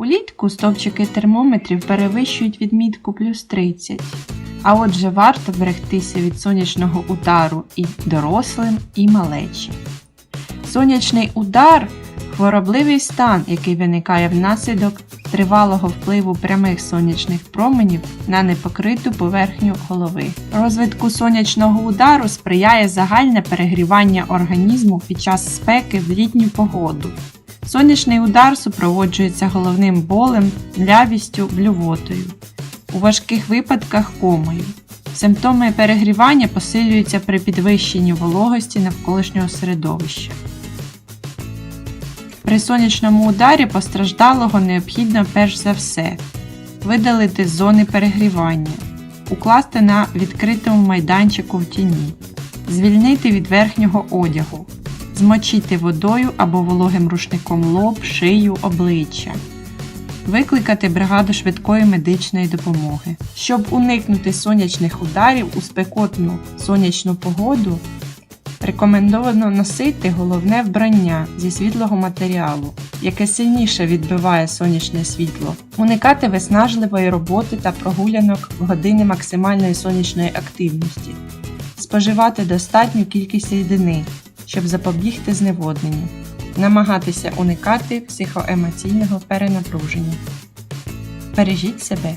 Улітку стовпчики термометрів перевищують відмітку плюс 30. А отже, варто берегтися від сонячного удару і дорослим, і малечі. Сонячний удар хворобливий стан, який виникає внаслідок тривалого впливу прямих сонячних променів на непокриту поверхню голови. Розвитку сонячного удару сприяє загальне перегрівання організму під час спеки в літню погоду. Сонячний удар супроводжується головним болем, млявістю, блювотою. У важких випадках комою. Симптоми перегрівання посилюються при підвищенні вологості навколишнього середовища. При сонячному ударі постраждалого необхідно перш за все видалити з зони перегрівання, укласти на відкритому майданчику в тіні, звільнити від верхнього одягу, змочити водою або вологим рушником лоб, шию, обличчя, викликати бригаду швидкої медичної допомоги. Щоб уникнути сонячних ударів у спекотну сонячну погоду, Рекомендовано носити головне вбрання зі світлого матеріалу, яке сильніше відбиває сонячне світло, уникати виснажливої роботи та прогулянок в години максимальної сонячної активності, споживати достатню кількість рідини, щоб запобігти зневодненню, намагатися уникати психоемоційного перенапруження. Бережіть себе!